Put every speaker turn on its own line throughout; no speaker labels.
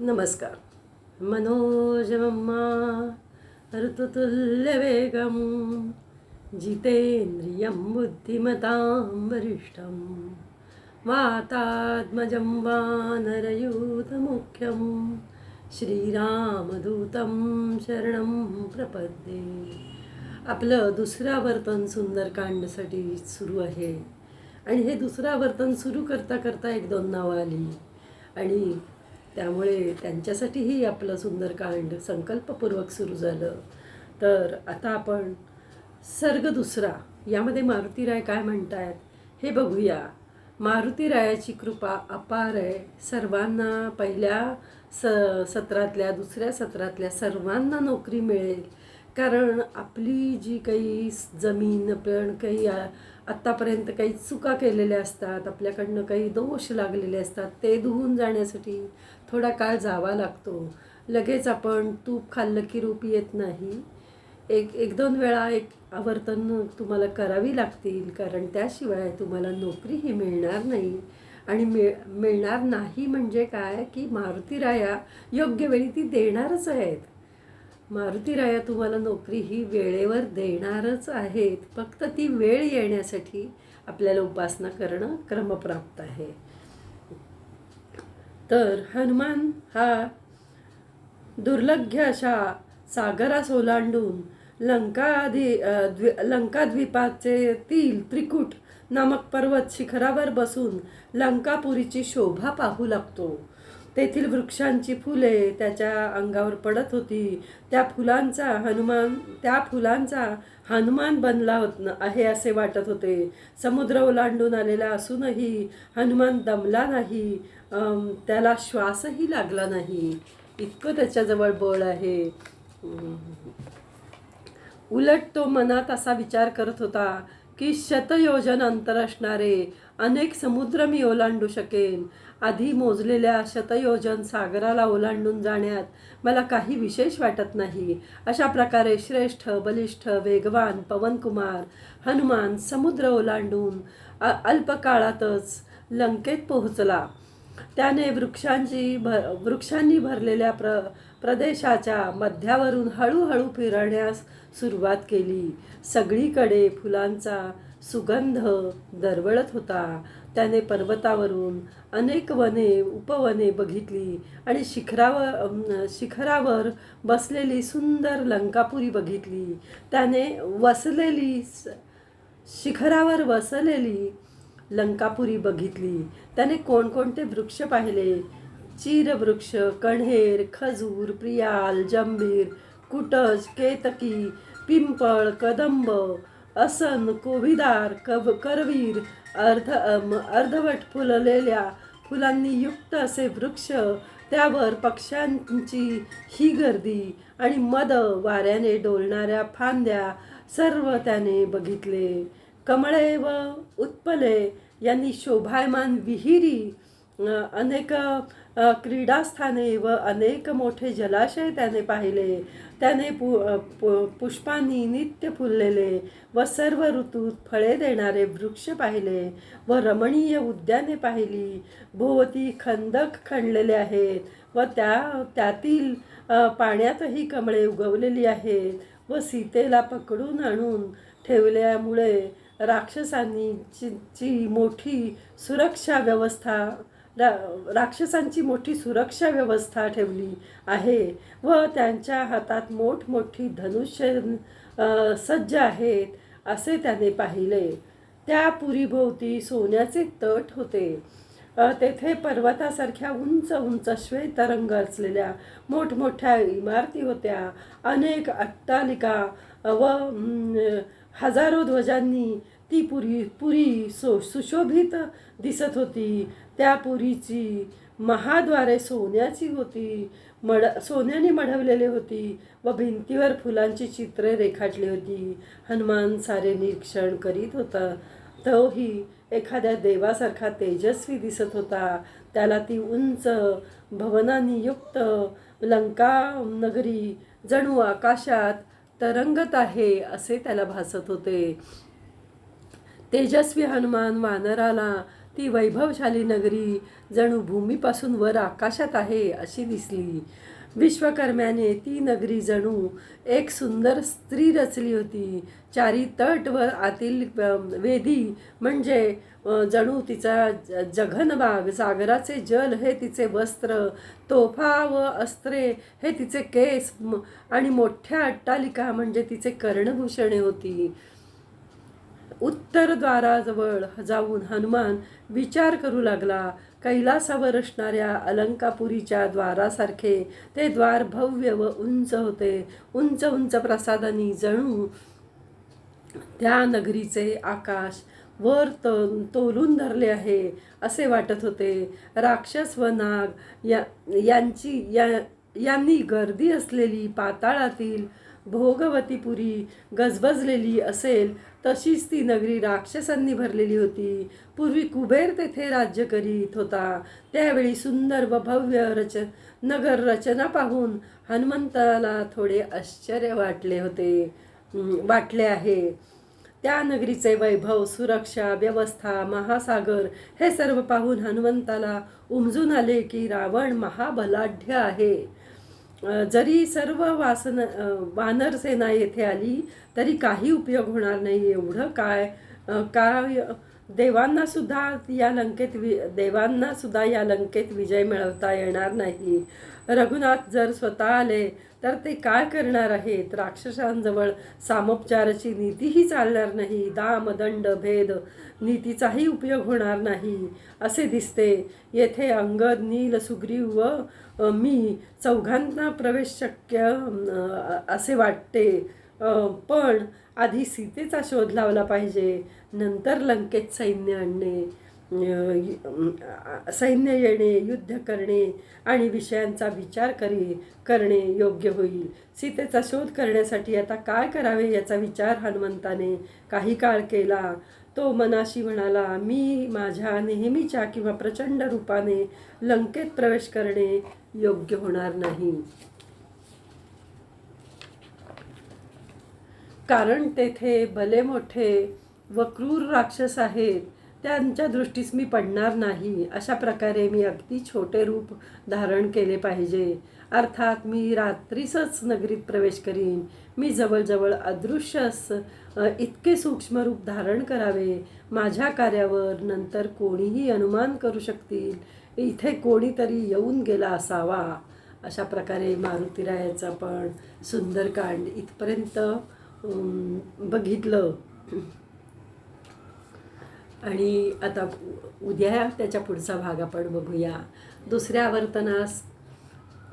नमस्कार. मनोजमम्मा ऋतुतुल्यवेगं जितेन्द्रियं बुद्धिमतां वरिष्ठं वातात्मजं वानरयूतमुख्यं श्रीरामदूतं शरणं प्रपद्ये. आपलं दुसरं वर्तन सुंदरकांडसाठी सुरू आहे. आणि हे दुसरं वर्तन सुरू करता करता एक दोन नावं आली. आणि त्यामुळे त्यांच्यासाठीही आपलं सुंदरकांड संकल्पपूर्वक सुरू झालं. तर आता आपण सर्ग दुसरा यामध्ये मारुतीराय काय म्हणतायत हे बघूया. मारुतीरायाची कृपा अपार आहे. सर्वांना पहिल्या स सत्रातल्या दुसऱ्या सत्रातल्या सर्वांना नोकरी मिळेल. कारण आपली जी काही जमीन पण काही आत्तापर्यंत काही चुका केलेल्या असतात आपल्याकडनं काही दोष लागलेले असतात ते धुवून जाण्यासाठी थोडा काळ जावा लागतो. लगेच आपण तूप खाल्लं की रूप येत नाही. एक एक दोन वेळा एक आवर्तन तुम्हाला करावी लागतील कारण त्याशिवाय तुम्हाला नोकरीही मिळणार नाही. आणि मिळ मिळणार नाही म्हणजे काय? की मारुतीराया योग्य वेळी ती देणारच आहेत. मारुतीराया तुम्हाला नोकरी ही वेळेवर देणारच आहेत. फक्त ती वेळ येण्यासाठी आपल्याला उपासना करणं क्रमप्राप्त आहे. तर हनुमान हा दुर्लभ्य अशा सागरास ओलांडून लंकाधी द्वि लंकाद्वीपाचे तील त्रिकूट नामक पर्वत शिखरावर बसून लंकापुरीची शोभा पाहू लागतो. तेथील वृक्षांची फुले त्याच्या अंगावर पडत होती. त्या फुलांचा हनुमान त्या फुलांचा हनुमान बनला होत आहे असे वाटत होते. समुद्र ओलांडून आलेला असूनही हनुमान दमला नाही. त्याला श्वासही लागला नाही. इतकं त्याच्याजवळ बळ आहे. उलट तो मनात असा विचार करत होता की शतयोजन अंतर असणारे अनेक समुद्र मी ओलांडू शकेन. आधी मोजलेल्या शतयोजन सागराला ओलांडून जाण्यात मला काही विशेष वाटत नाही. अशा प्रकारे श्रेष्ठ बलिष्ठ वेगवान पवनकुमार हनुमान समुद्र ओलांडून अ- अल्पकाळातच लंकेत पोहोचला. त्याने वृक्षांची भर वृक्षांनी भरलेल्या प्र प्रदेशाच्या मध्यावरून हळूहळू फिरण्यास सुरुवात केली. सगळीकडे फुलांचा सुगंध दरवळत होता. त्याने पर्वतावरून अनेक वने उपवने बघितली आणि शिखरावर शिखरावर बसलेली सुंदर लंकापुरी बघितली. त्याने वसलेली शिखरावर वसलेली लंकापुरी बघितली. त्याने कोणकोणते वृक्ष पाहिले? चीरवृक्ष कण्हेर खजूर प्रियाल जंभीर कुटज केतकी पिंपळ कदंब असन कोविदार कव करवीर अर्ध अर्धवट फुललेल्या फुलांनी युक्त असे वृक्ष त्यावर पक्ष्यांची ही गर्दी आणि मद वाऱ्याने डोलणाऱ्या फांद्या सर्व त्याने बघितले. कमळे व उत्पले यांनी शोभायमान विहिरी अनेक क्रीडास्थाने व अनेक मोठे जलाशय त्याने पाहिले. त्याने पु पु- पुष्पांनी नित्य फुललेले व सर्व ऋतूत फळे देणारे वृक्ष पाहिले व रमणीय उद्याने पाहिली. भोवती खंदक खणलेले आहेत व त्या त्यातील पाण्यातही कमळे उगवलेली आहेत व सीतेला पकडून आणून ठेवल्यामुळे राक्षसांनी ची मोठी सुरक्षा व्यवस्था रा राक्षसांची मोठी सुरक्षा व्यवस्था ठेवली आहे व त्यांच्या हातात मोठमोठी धनुष्य सज्ज आहेत असे त्याने पाहिले. त्या पुरीभोवती सोन्याचे तट होते. तेथे पर्वतासारख्या उंच उंच श्वेत रंग असलेल्या मोठमोठ्या इमारती होत्या. अनेक अट्टालिका व हजारो ध्वजांनी ती पुरी पुरी सो सुशोभित दिसत होती. त्या पुरीची महाद्वारे सोन्याची होती मड सोन्याने मढवलेली होती व भिंतीवर फुलांची चित्रे रेखाटली होती. हनुमान सारे निरीक्षण करीत होता. तोही एखाद्या देवासारखा तेजस्वी दिसत होता. त्याला ती उंच भवनानी युक्त लंका नगरी जणू आकाशात तरंगत आहे असे त्याला भासत होते. तेजस्वी हनुमान वानराला ती वैभवशाली नगरी जणू भूमीपासून वर आकाशात आहे अशी दिसली. विश्वकर्म्याने ती नगरी जणू एक सुंदर स्त्री रचली होती. चारी तट व आतील वेदी म्हणजे जणू तिचा ज- जघनबाग. सागराचे जल हे तिचे वस्त्र तोफा व अस्त्रे हे तिचे केस आणि मोठ्या अट्टालिका म्हणजे तिचे कर्णभूषणे होती. उत्तरद्वाराजवळ जाऊन हनुमान विचार करू लागला. कैलासावर असणाऱ्या अलंकापुरीच्या द्वारासारखे ते द्वार भव्य व उंच होते. उंच उंच प्रसादानी जणू त्या नगरीचे आकाश वर तो तोलून धरले आहे असे वाटत होते. राक्षस व नाग या यांची या यांनी गर्दी असलेली पाताळातील भोगवतीपुरी गजबजलेली असेल तशीच ती नगरी राक्षसांनी भरलेली होती. पूर्वी कुबेर तेथे राज्य करीत होता. त्यावेळी सुंदर व भव्य रच नगर रचना पाहून हनुमंताला थोडे आश्चर्य वाटले होते. वाटले आहे. त्या नगरीचे वैभव सुरक्षा व्यवस्था महासागर हे सर्व पाहून हनुमंताला उमजून आले की रावण महाबलाढ्य आहे. जरी सर्व वासन वानरसेना येथे आली तरी काही उपयोग होणार नाही. एवढं काय काय देवांना सुद्धा या लंकेत वि देवांना सुद्धा या लंकेत विजय मिळवता येणार नाही. रघुनाथ जर स्वतः आले तर ते काय करणार आहेत? राक्षसांजवळ सामोपचाराची नीतीही चालणार नाही. दाम दंड भेद नीतीचाही उपयोग होणार नाही. असे दिसते येथे अंगद नील सुग्रीव व मी चौघांना प्रवेश शक्य असे वाटते. पण आधी सीतेचा शोध लावला पाहिजे नंतर लंकेत सैन्य आणणे सैन्य येणे युद्ध करणे आणि विषयांचा विचार करी करणे योग्य होईल. सीतेचा शोध करण्यासाठी आता काय करावे याचा विचार हनुमंताने काही काळ केला. तो मनाशी म्हणाला मी माझ्या नेहमीच्या किंवा प्रचंड रूपाने लंकेत प्रवेश करणे योग्य होणार नाही. कारण तेथे भले मोठे व क्रूर राक्षस आहेत त्यांच्या दृष्टीस मी पडणार नाही. अशा प्रकारे मी अगदी छोटे रूप धारण केले पाहिजे. अर्थात मी रात्रीसच नगरीत प्रवेश करीन. मी जवळजवळ अदृश्य इतके सूक्ष्म रूप धारण करावे. माझ्या कार्यावर नंतर कोणीही अनुमान करू शकतील. इथे कोणीतरी येऊन गेला असावा. अशा प्रकारे मारुतीरायाचं पण सुंदरकांड इथपर्यंत बघितलं. आणि आता उद्या त्याच्या पुढचा भाग आपण बघूया. दुसऱ्या आवर्तनास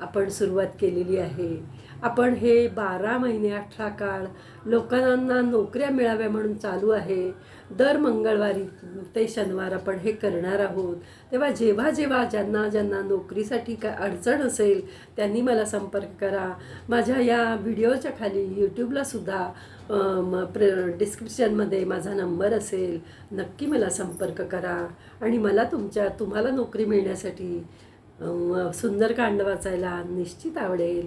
आपण सुरुवात केलेली आहे. आपण हे बारा महिने अठरा काळ लोकांना नोकऱ्या मिळाव्या म्हणून चालू आहे. दर मंगळवारी ते शनिवार आपण हे करणार आहोत. तेव्हा जेव्हा जेव्हा ज्यांना ज्यांना नोकरीसाठी काय अडचण असेल त्यांनी मला संपर्क करा. माझ्या या व्हिडिओच्या खाली यूट्यूबला सुद्धा प्र डिस्क्रिप्शनमध्ये माझा नंबर असेल. नक्की मला संपर्क करा. आणि मला तुमच्या तुम्हाला नोकरी मिळण्यासाठी सुंदर सुंदरकांड वाचायला निश्चित आवडेल.